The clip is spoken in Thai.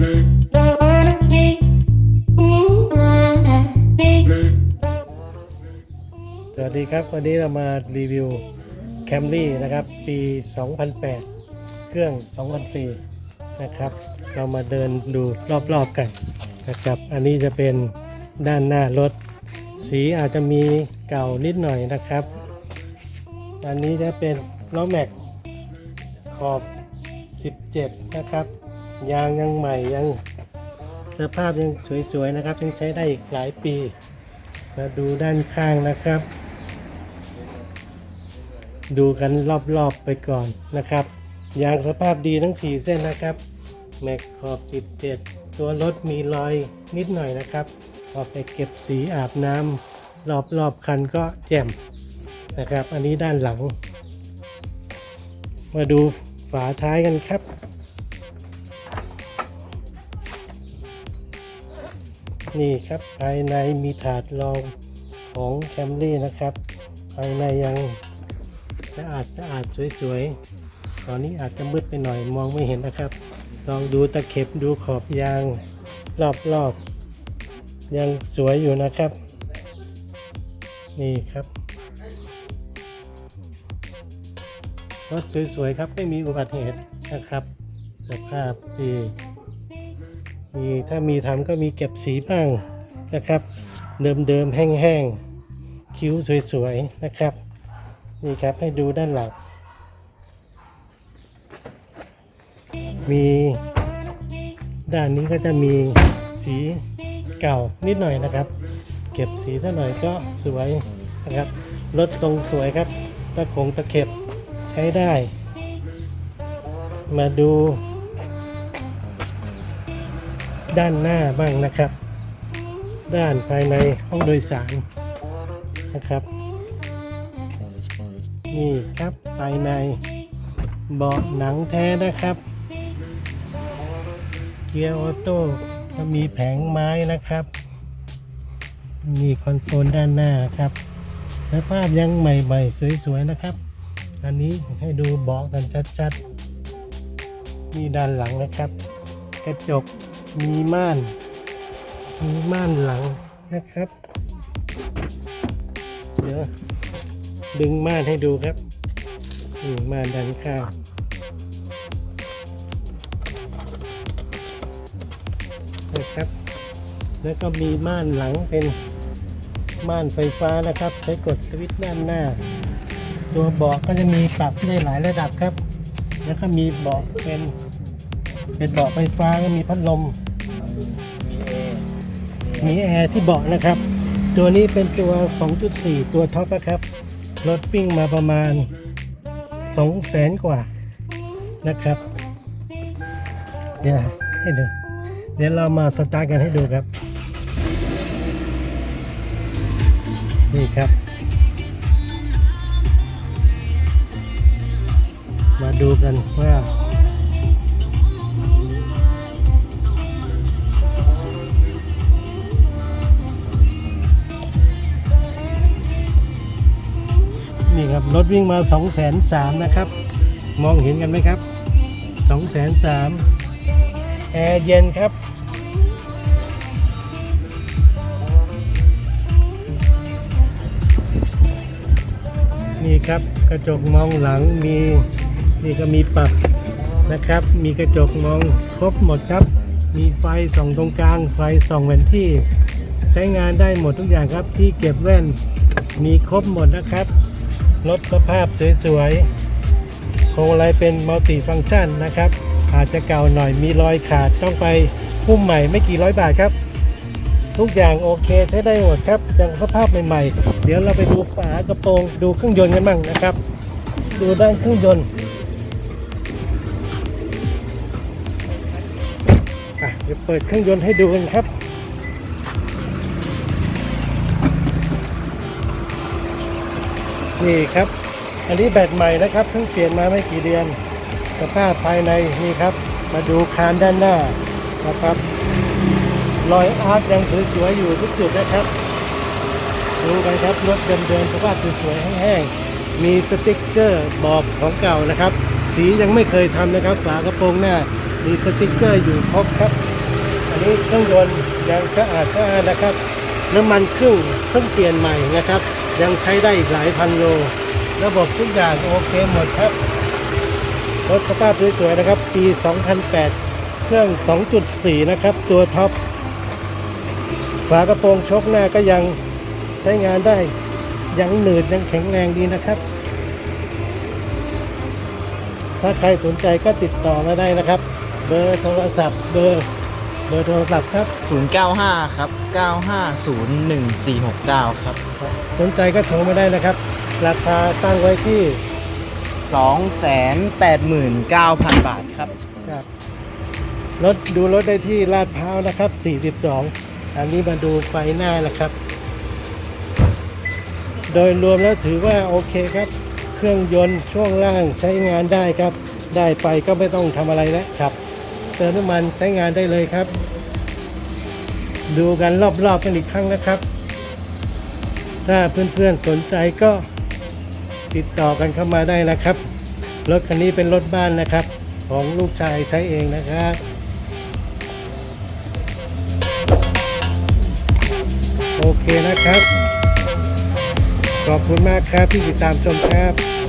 สวัสดีครับ วันนี้เรามารีวิว Camry นะครับ ปี 2008 เครื่อง 2004 นะครับ เรามาเดินดูรอบๆกันนะครับ อันนี้จะเป็นด้านหน้ารถ สีอาจจะมีเก่านิดหน่อยนะครับ อันนี้จะเป็นล้อแม็กขอบ 17 นะครับ ยางยังใหม่ยังสภาพยังสวยๆนะครับยังใช้ได้อีกหลายปี มาดูด้านข้างนะครับ ดูกันรอบๆไปก่อนนะครับ ยางสภาพดีทั้ง 4 เส้นนะครับ แม็กขอบ 17 ตัวรถมีรอยนิดหน่อยนะครับพอไปเก็บสีอาบน้ำรอบๆคันก็แจ่มนะครับ อันนี้ด้านหลัง มาดูฝาท้ายกันครับ นี่ครับภายในมีถาดรองของแคมรี่นะครับ ภายในยังสะอาดสะอาดสวยๆ ตอนนี้อาจจะมืดไปหน่อยมองไม่เห็นนะครับ ลองดูตะเข็บดูขอบยางรอบๆ ยังสวยอยู่นะครับ นี่ครับรถสวยๆครับไม่มีอุบัติเหตุนะครับสภาพดี มีถ้ามีทำก็มีเก็บสีบ้างนะครับ เดิมๆแห้งๆคิ้วสวยๆนะครับ นี่ครับให้ดูด้านหลังมีด้านนี้ก็จะมีสีเก่านิดหน่อยนะครับ เก็บสีซะหน่อยก็สวยนะครับรถทรงสวยครับตะขงตะเข็บใช้ได้ มาดู ด้านหน้าบ้างนะครับ ด้านภายในห้องโดยสารนะครับ นี่ครับภายในเบาะหนังแท้นะครับ เกียร์ออโต้ก็มีแผงไม้นะครับ มีคอนโซลด้านหน้าครับสภาพยังใหม่ๆ สวยๆนะครับ อันนี้ให้ดูเบาะกันชัดๆนี่ด้านหลังนะครับ กระจก มีม่าน มีม่านหลังนะครับ เดี๋ยวดึงม่านให้ดูครับนี่ม่านด้านข้างนะครับ แล้วก็มีม่านหลังเป็นม่านไฟฟ้านะครับ ใช้กดสวิตช์ด้านหน้า ตัวเบาะก็จะมีปรับได้หลายระดับครับ แล้วก็มีเบาะเป็น เป็นเบาะไฟฟ้าก็มีพัดลม มีแอร์ที่เบาะนะครับ ตัวนี้เป็นตัว 2.4 ตัวท็อปนะครับ รถปิ้งมาประมาณ 2 แสนกว่านะครับ เดี๋ยวให้ดู เดี๋ยวเรามาสตาร์ทกันให้ดูครับ นี่ครับ มาดูกันว่า รถวิ่งมา2 3 0 0 0นะครับ มองเห็นกันไหมครับ2 3 0 0 0แอร์เย็นครับ นี่ครับกระจกมองหลังมีนี่ก็มีปรับนะครับ มีกระจกมองครบหมดครับ มีไฟส่องตรงกลาง ไฟส่องแผนที่ ใช้งานได้หมดทุกอย่างครับที่เก็บแว่นมีครบหมดนะครับ รถสภาพสวยๆโครงอะไรเป็นมัลติฟัง c t ชันนะครับ อาจจะเก่าหน่อยมีรอยขาดต้องไปหุ้มใหม่ไม่กี่ร้อยบาทครับ ทุกอย่างโอเคใช้ได้หมดครับยังสภาพใหม่ๆ เดี๋ยวเราไปดูฝากระโปรงดูเครื่องยนต์กันบ้างนะครับ ดูด้านเครื่องยนต์อะเดี๋ยวเปิดเครื่องยนต์ให้ดูกันครับ นี่ครับ อันนี้แบตใหม่นะครับเพิ่งเปลี่ยนมาไม่กี่เดือน สภาพภายในนี่ครับ มาดูคานด้านหน้านะครับ รอยอาร์ตยังสวยๆอยู่ทุกจุดนะครับดูกันครับรถเดิมๆสภาพสวยๆแห้งๆมีสติ๊กเกอร์บอกของเก่านะครับ สียังไม่เคยทำนะครับ ฝากระโปรงหน้า มีสติกเกอร์อยู่ครบครับ อันนี้เครื่องยนต์ยังสะอาดสะอาดนะครับน้ำมันเครื่องเพิ่งเปลี่ยนใหม่นะครับ ยังใช้ได้อีกหลายพันโล ระบบทุกอย่างโอเคหมดครับ รถสภาพสวยๆนะครับ ปี 2008 เครื่อง 2.4 นะครับ ตัวท็อป ฝากระโปรงชกหน้าก็ยังใช้งานได้ ยังหนืดยังแข็งแรงดีนะครับ ถ้าใครสนใจก็ติดต่อมาได้นะครับ เบอร์โทรศัพท์เบอร์เบอร์โทรศัพท์ครับ 095 ครับ 9501469 ครับ สนใจก็โทรมาได้นะครับ ราคาตั้งไว้ที่289,000 บาทครับ ครับรถดูรถได้ที่ลาดพร้าวนะครับ 42 อันนี้มาดูไฟหน้านะครับ โดยรวมแล้วถือว่าโอเคครับ เครื่องยนต์ช่วงล่างใช้งานได้ครับ ได้ไปก็ไม่ต้องทำอะไรแล้วครับ เติมน้ำมันใช้งานได้เลยครับ ดูกันรอบๆกันอีกครั้งนะครับ ถ้าเพื่อนๆสนใจก็ติดต่อกันเข้ามาได้นะครับ รถคันนี้เป็นรถบ้านนะครับ ของลูกชายใช้เองนะครับโอเคนะครับ ขอบคุณมากครับที่ติดตามชมครับ